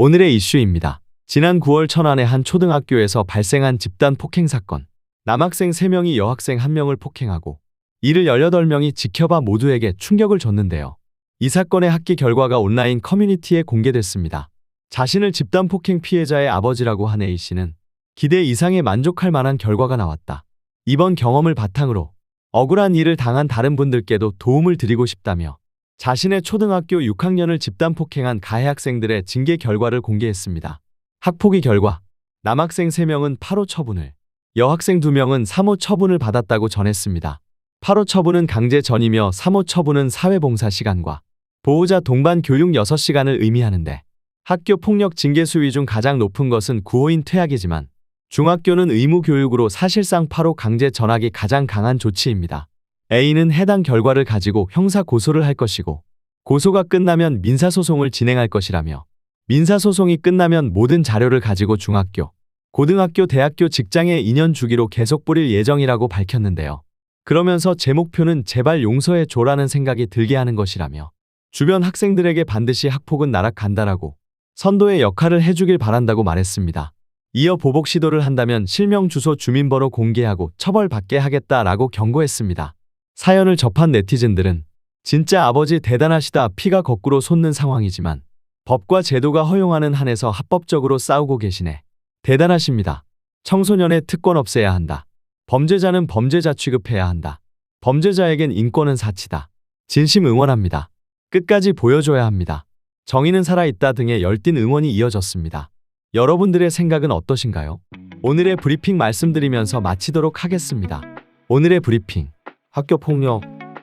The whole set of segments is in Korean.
오늘의 이슈입니다. 지난 9월 천안의 한 초등학교에서 발생한 집단 폭행 사건. 남학생 3명이 여학생 1명을 폭행하고 이를 18명이 지켜봐 모두에게 충격을 줬는데요. 이 사건의 학기 결과가 온라인 커뮤니티에 공개됐습니다. 자신을 집단 폭행 피해자의 아버지라고 한 A씨는 기대 이상의 만족할 만한 결과가 나왔다. 이번 경험을 바탕으로 억울한 일을 당한 다른 분들께도 도움을 드리고 싶다며 자신의 초등학교 6학년을 집단 폭행한 가해 학생들의 징계 결과를 공개했습니다. 학폭위 결과 남학생 3명은 8호 처분을, 여학생 2명은 3호 처분을 받았다고 전했습니다. 8호 처분은 강제 전이며 3호 처분은 사회봉사 시간과 보호자 동반 교육 6시간을 의미하는데 학교 폭력 징계 수위 중 가장 높은 것은 9호인 퇴학이지만 중학교는 의무 교육으로 사실상 8호 강제 전학이 가장 강한 조치입니다. A는 해당 결과를 가지고 형사 고소를 할 것이고 고소가 끝나면 민사소송을 진행할 것이라며 민사소송이 끝나면 모든 자료를 가지고 중학교, 고등학교, 대학교 직장에 2년 주기로 계속 뿌릴 예정이라고 밝혔는데요. 그러면서 제 목표는 제발 용서해 줘라는 생각이 들게 하는 것이라며 주변 학생들에게 반드시 학폭은 나락간다라고 선도의 역할을 해주길 바란다고 말했습니다. 이어 보복 시도를 한다면 실명 주소 주민번호 공개하고 처벌받게 하겠다라고 경고했습니다. 사연을 접한 네티즌들은 진짜 아버지 대단하시다 피가 거꾸로 솟는 상황이지만 법과 제도가 허용하는 한에서 합법적으로 싸우고 계시네. 대단하십니다. 청소년의 특권 없애야 한다. 범죄자는 범죄자 취급해야 한다. 범죄자에겐 인권은 사치다. 진심 응원합니다. 끝까지 보여줘야 합니다. 정의는 살아있다 등의 열띤 응원이 이어졌습니다. 여러분들의 생각은 어떠신가요? 오늘의 브리핑 말씀드리면서 마치도록 하겠습니다. 오늘의 브리핑. 학교 폭력.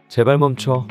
제발 멈춰.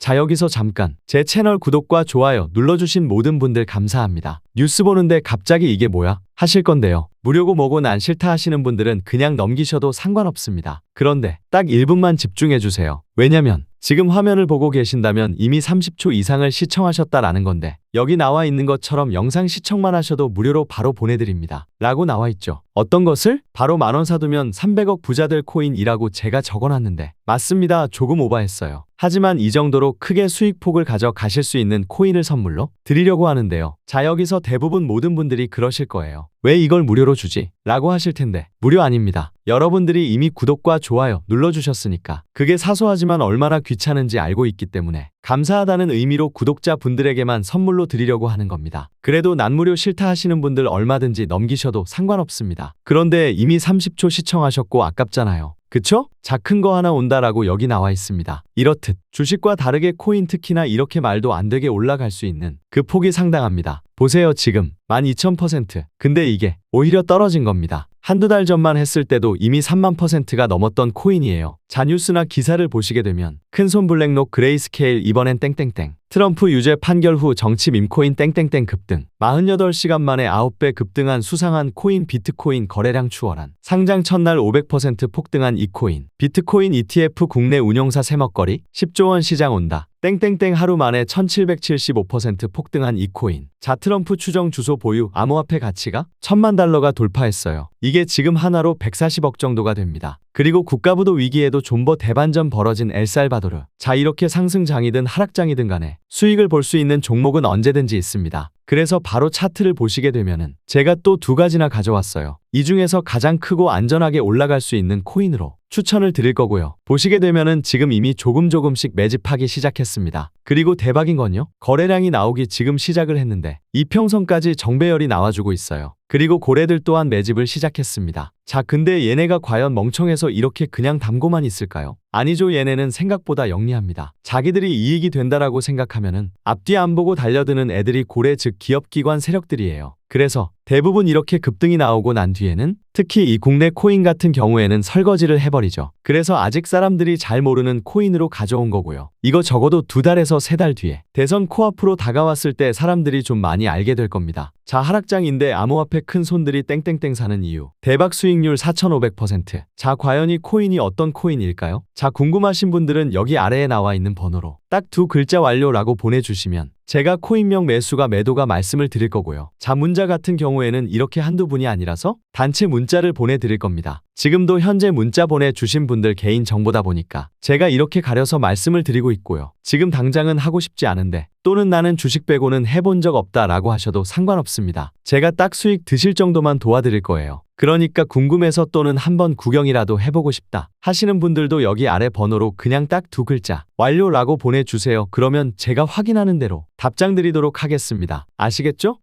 자, 여기서 잠깐. 제 채널 구독과 좋아요 눌러주신 모든 분들 감사합니다. 뉴스 보는데 갑자기 이게 뭐야? 하실 건데요. 무료고 뭐고 난 싫다 하시는 분들은 그냥 넘기셔도 상관없습니다. 그런데 딱 1분만 집중해주세요. 왜냐면 지금 화면을 보고 계신다면 이미 30초 이상을 시청하셨다라는 건데 여기 나와 있는 것처럼 영상 시청만 하셔도 무료로 바로 보내드립니다. 라고 나와 있죠. 어떤 것을? 바로 만원 사두면 300억 부자들 코인이라고 제가 적어놨는데 맞습니다. 조금 오바했어요. 하지만 이 정도로 크게 수익폭을 가져가실 수 있는 코인을 선물로 드리려고 하는데요. 자 여기서 대부분 모든 분들이 그러실 거예요. 왜 이걸 무료로 주지? 라고 하실 텐데 무료 아닙니다. 여러분들이 이미 구독과 좋아요 눌러주셨으니까 그게 사소하지만 얼마나 귀찮은지 알고 있기 때문에 감사하다는 의미로 구독자 분들에게만 선물로 드리려고 하는 겁니다. 그래도 난 무료 싫다 하시는 분들 얼마든지 넘기셔도 상관없습니다. 그런데 이미 30초 시청하셨고 아깝잖아요. 그쵸? 자큰거 하나 온다라고 여기 나와 있습니다. 이렇듯 주식과 다르게 코인 특히나 이렇게 말도 안 되게 올라갈 수 있는 그 폭이 상당합니다. 보세요 지금 12,000% 근데 이게 오히려 떨어진 겁니다. 한두 달 전만 했을 때도 이미 3만 퍼센트가 넘었던 코인이에요. 자 뉴스나 기사를 보시게 되면 큰손 블랙록 그레이스케일 이번엔 땡땡땡 트럼프 유죄 판결 후 정치 밈코인 땡땡땡 급등 48시간 만에 9배 급등한 수상한 코인 비트코인 거래량 추월한 상장 첫날 500% 폭등한 이코인 비트코인 ETF 국내 운용사 새먹거리 10조 원 시장 온다 땡땡땡 하루 만에 1775% 폭등한 이코인. 자 트럼프 추정 주소 보유 암호화폐 가치가 천만 달러가 돌파했어요. 이게 지금 하나로 140억 정도가 됩니다. 그리고 국가부도 위기에도 존버 대반전 벌어진 엘살바도르. 자 이렇게 상승장이든 하락장이든 간에 수익을 볼 수 있는 종목은 언제든지 있습니다. 그래서 바로 차트를 보시게 되면은 제가 또 두 가지나 가져왔어요. 이 중에서 가장 크고 안전하게 올라갈 수 있는 코인으로 추천을 드릴 거고요. 보시게 되면은 지금 이미 조금 조금씩 매집하기 시작했습니다. 그리고 대박인 건요. 거래량이 나오기 지금 시작을 했는데 이평선까지 정배열이 나와주고 있어요. 그리고 고래들 또한 매집을 시작했습니다. 자, 근데 얘네가 과연 멍청해서 이렇게 그냥 담고만 있을까요? 아니죠, 얘네는 생각보다 영리합니다. 자기들이 이익이 된다라고 생각하면은 앞뒤 안 보고 달려드는 애들이 고래 즉 기업기관 세력들이에요. 그래서 대부분 이렇게 급등이 나오고 난 뒤에는 특히 이 국내 코인 같은 경우에는 설거지를 해버리죠. 그래서 아직 사람들이 잘 모르는 코인으로 가져온 거고요. 이거 적어도 두 달에서 세 달 뒤에 대선 코앞으로 다가왔을 때 사람들이 좀 많이 알게 될 겁니다. 자 하락장인데 암호화폐 큰 손들이 땡땡땡 사는 이유 대박 수익률 4500%. 자 과연 이 코인이 어떤 코인일까요? 자 궁금하신 분들은 여기 아래에 나와 있는 번호로 딱 두 글자 완료라고 보내주시면 제가 코인명 매수가 매도가 말씀을 드릴 거고요. 자 문자 같은 경우에 경우에는 이렇게 한두 분이 아니라서 단체 문자를 보내드릴 겁니다. 지금도 현재 문자 보내주신 분들 개인 정보다 보니까 제가 이렇게 가려서 말씀을 드리고 있고요. 지금 당장은 하고 싶지 않은데 또는 나는 주식 빼고는 해본 적 없다 라고 하셔도 상관없습니다. 제가 딱 수익 드실 정도만 도와드릴 거예요. 그러니까 궁금해서 또는 한번 구경이라도 해보고 싶다 하시는 분들도 여기 아래 번호로 그냥 딱 두 글자 완료라고 보내주세요. 그러면 제가 확인하는 대로 답장 드리도록 하겠습니다. 아시겠죠?